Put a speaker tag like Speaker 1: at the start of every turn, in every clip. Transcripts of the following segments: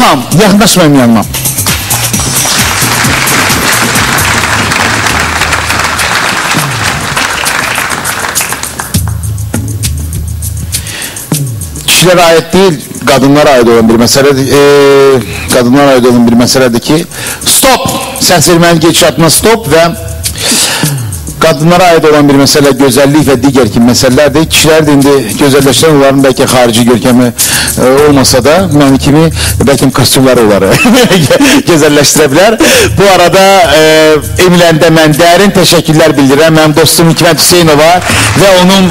Speaker 1: xanım, yaxınlaşmayın yanıma. Kişilere ait değil, kadınlara ait olan bir mesele, e, kadınlara ait olan bir meseledir ki, stop, ses verməni geç atma stop ve kadınlara ait olan bir mesele güzellik ve diğer ki meselelerdir. Kişiler de indi güzelleştiren onların belki harici görkemi e, olmasa da ben kimi belki kostümleri onları güzelleştirebilir. Bu arada e, Emilen'de ben derin teşekkürler bildirem. Ben dostum Hikmet Hüseyinova ve onun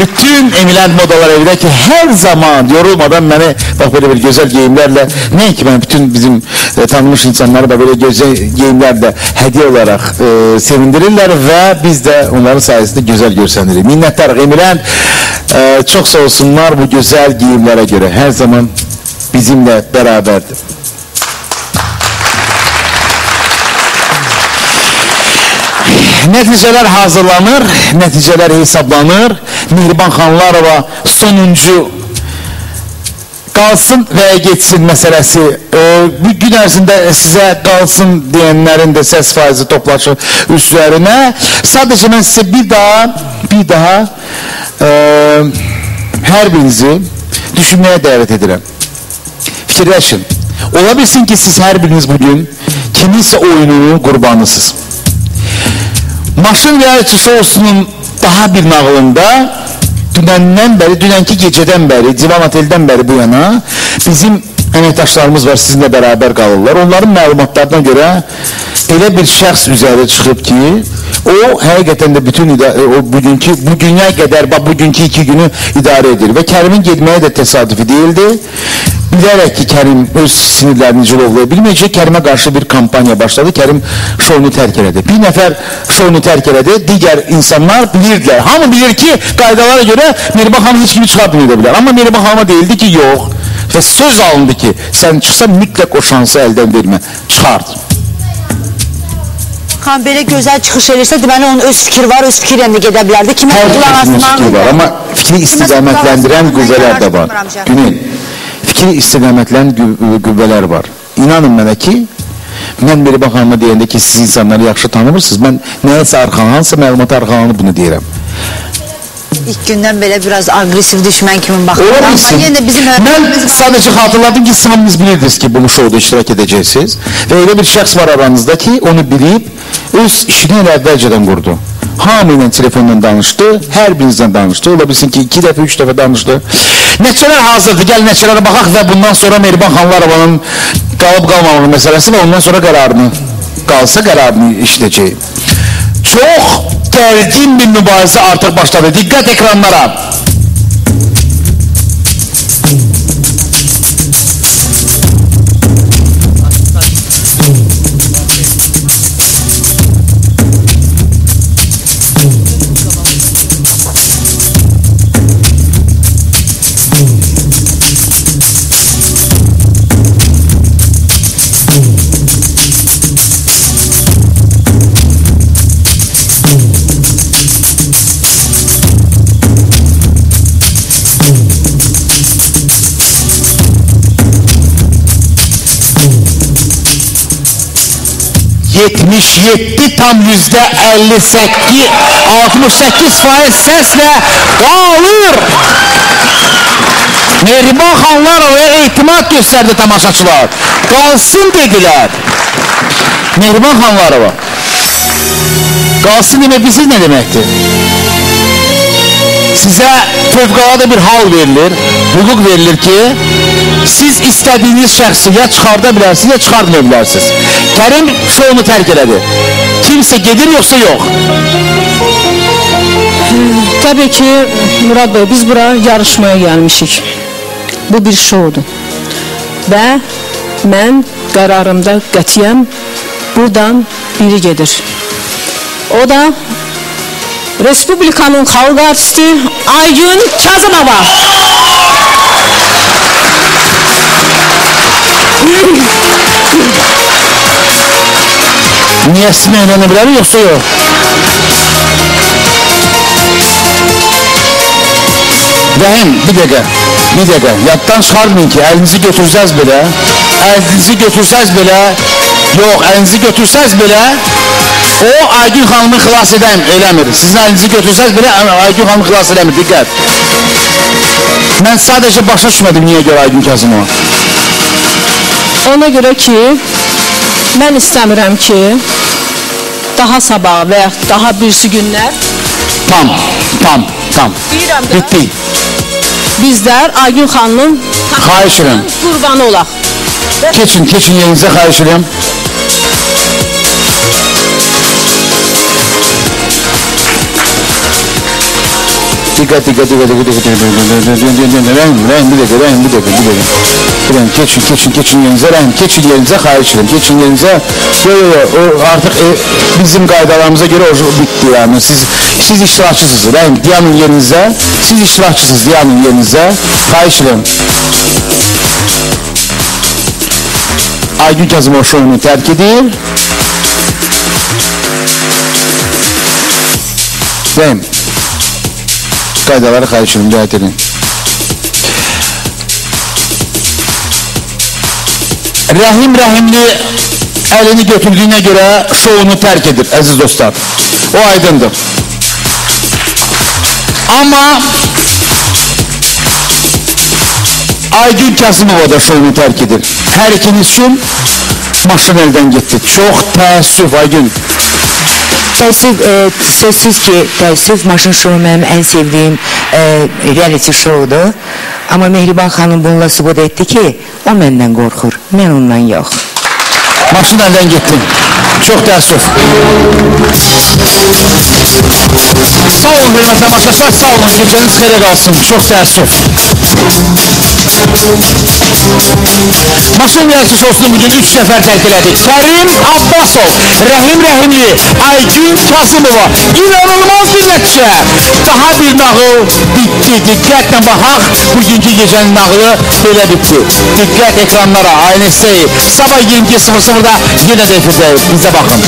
Speaker 1: bütün Emilen modalar evde ki her zaman yorulmadan beni bak böyle bir güzel giyimlerle ne ki ben bütün bizim e, tanınmış insanları da böyle güzel giyimlerle hediye olarak e, sevindirirler ve biz de onların sayesinde güzel görseniriz. Minnettar Emilen e, çok sağ olsunlar bu güzel giyimlere göre her zaman bizimle beraberdi. Neticeler hazırlanır, neticeler hesaplanır. Mihriban Xanlarova sonuncu qalsın və ya getsin məsələsi e, bu gün ərzində sizə qalsın deyənlərin də səs faizi toplaşır üstlərinə. Sadəcə mən sizə bir daha bir daha e, hər birinizi düşünməyə dəvət edirəm. Fikirləşin. Ola bilsin ki, siz hər biriniz bu gün kiminsə oyununun qurbanısınız. Maşın və ya olsunun daha bir nağılında dünenden beri, dünenki geceden beri, Divan Otel'den beri bu yana bizim emekdaşlarımız var sizinle beraber kalırlar. Onların məlumatlarına göre elə bir şəxs üzəri çıxıb ki, o həqiqətən də bütün e, o bugünkü bu dünya qədər bax bugünkü 2 günü idarə edir və Kərimin getməyi də təsadüfi deyildi. Bilərək ki, Kərim öz sinirlərini cilovlaya bilməyəcək, Kərimə qarşı bir kampaniya başladı. Kərim şounu tərk elədi. Bir nəfər şounu tərk elədi, digər insanlar bilirdilər. Hamı bilir ki, qaydalara görə Mehriban xanım heç kimi çıxa bilməyə bilər. Amma Mehriban xanıma deyildi ki, yox. Və söz alındı ki, sən çıxsa mütləq o şansı əldən vermə, çıxardır.
Speaker 2: Xan belə gözəl çıxış edirsə, deməli onun öz fikri var, öz fikri ilə gedə bilərdi. Kimə qulaq
Speaker 1: var ama fikri istikametlendiren güvveler de var. Günün fikri istikametlendiren gü- güvveler var. İnanın bana ki ben bir bakanıma deyəndə ki siz insanları yaxşı tanımırsınız. Ben neyse arxalansa məlumata arxalanıb bunu deyirəm.
Speaker 2: İlk gündən belə biraz aqressiv düşmən kimi baxır.
Speaker 1: Ola
Speaker 2: Amma
Speaker 1: bilsin.
Speaker 2: yenə də bizim var.
Speaker 1: sadece hatırladım ki samimiz bilirdiniz ki bunu şovda iştirak edeceksiniz. Ve öyle bir şəxs var aranızda ki onu bilip öz işini qurdu. Hamı ilə telefondan danışdı, hər birinizdən danışdı. Ola bilsin ki iki dəfə, üç dəfə danışdı. Nəticələr hazırdır. Gəl nəticələrə baxaq və bundan sonra Mehriban Xanlarovanın qalıb qalmamağı məsələsi və ondan sonra qərarını qalsa qərarını işləyəcək. Çox gərgin bir mübarizə artıq başladı. Diqqət ekranlara. Yetmiş yedi tam yüzde 58 68 faiz sesle kalır. Mehriban Xanlarova'ya itimat gösterdi tamaşaçılar. Kalsın dediler. Mehriban Xanlarova. Kalsın demek bizi ne demekti? Size fevkalade bir hal verilir, hukuk verilir ki siz istediğiniz şəxsi ya çıxarda bilərsiniz ya çıxartmaya bilərsiniz. Kerim şovunu terk elədi. Kimse gedir yoksa yok.
Speaker 3: Tabii ki Murat Bey biz buraya yarışmaya gelmişik. Bu bir şovdur. Və mən qərarımda qətiyyəm buradan biri gedir. O da Respublikanın xalq artisti Aygün Kazımova.
Speaker 1: Niyəsini öyrənə bilərik, yoxsa yox? Rəhim, bir dəqiqə, bir dəqiqə, yaddan çıxarmayın ki, əlinizi götürsəz belə, əlinizi götürsəz belə, yox, əlinizi götürsəz belə, o Aygün xanımı xilas edəm, eləmir. Sizin əlinizi götürsəz belə, Aygün xanımı xilas eləmir, diqqət. Mən sadəcə başa düşmədim niyə görə Aygün Kazımova.
Speaker 3: Ona görə ki, mən istəmirəm ki, daha sabah və ya daha birisi günlər
Speaker 1: Tam, tam, tam.
Speaker 3: Deyirəm də.
Speaker 1: Bitti.
Speaker 3: bizlər Aygün xanımın
Speaker 1: Xahiş edirəm.
Speaker 3: qurbanı olaq.
Speaker 1: Keçin, keçin yerinize xahiş edirəm. Dikkat, dikkat, dikkat, dikkat, dikkat, Rahim, Rahim, bir dakika, Rahim, bir dakika, bir dakika. Rahim, geçin, geçin, geçin yerinize, Rahim, geçin yerinize, xahiş ederim, geçin yerinize. Yo, yo, yo, o artık e, bizim qaydalarımıza göre o bitti yani. Siz, siz iştirakçısınız, Rahim, dayanın yerinize, siz iştirakçısınız, dayanın yerinize, xahiş ederim. Aygün Kazımov şovunu terk edir. Deyim. Edirəm, riayət edin. Rahim Rahimli elini götürdüğüne göre şovunu terk edir aziz dostlar. O aydındır. Ama Aygün Kasımova da şovunu terk edir. Her ikiniz için maşın elden gitti. Çok teessüf Aygün.
Speaker 4: Təəssüf, e, sözsüz ki, təəssüf maşın şovu mənim ən sevdiyim e, reality şoudur. Amma Mehriban xanım bununla sübut etdi ki, o məndən qorxur, mən ondan yox.
Speaker 1: Maşın elden gitti. Çok teessüf. Sağ olun hürmetli tamaşaçılar, sağ olun. Geceniz xeyre kalsın. Çok teessüf. Maşın yarışı şosunu bugün 3 səfər tərk elədik. Fərim Abbasov, Rəhim Rəhimli, Aykin Kasımova. İnanılmaz bir nəticə. Daha bir nağıl bitdi. Diqqətlə baxaq. Bugünkü gecənin nağılı belə bitdi. Diqqət ekranlara. ANSA sabah 22.00-da yenə də efirdəyik. Bizə baxın.